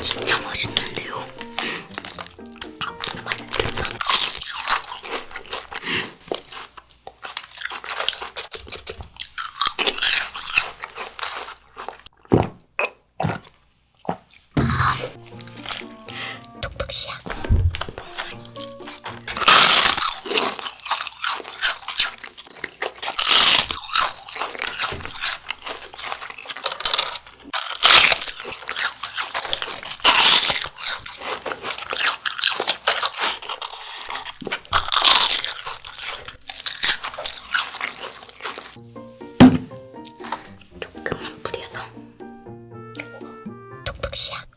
진짜 맛있는데요. Дукся.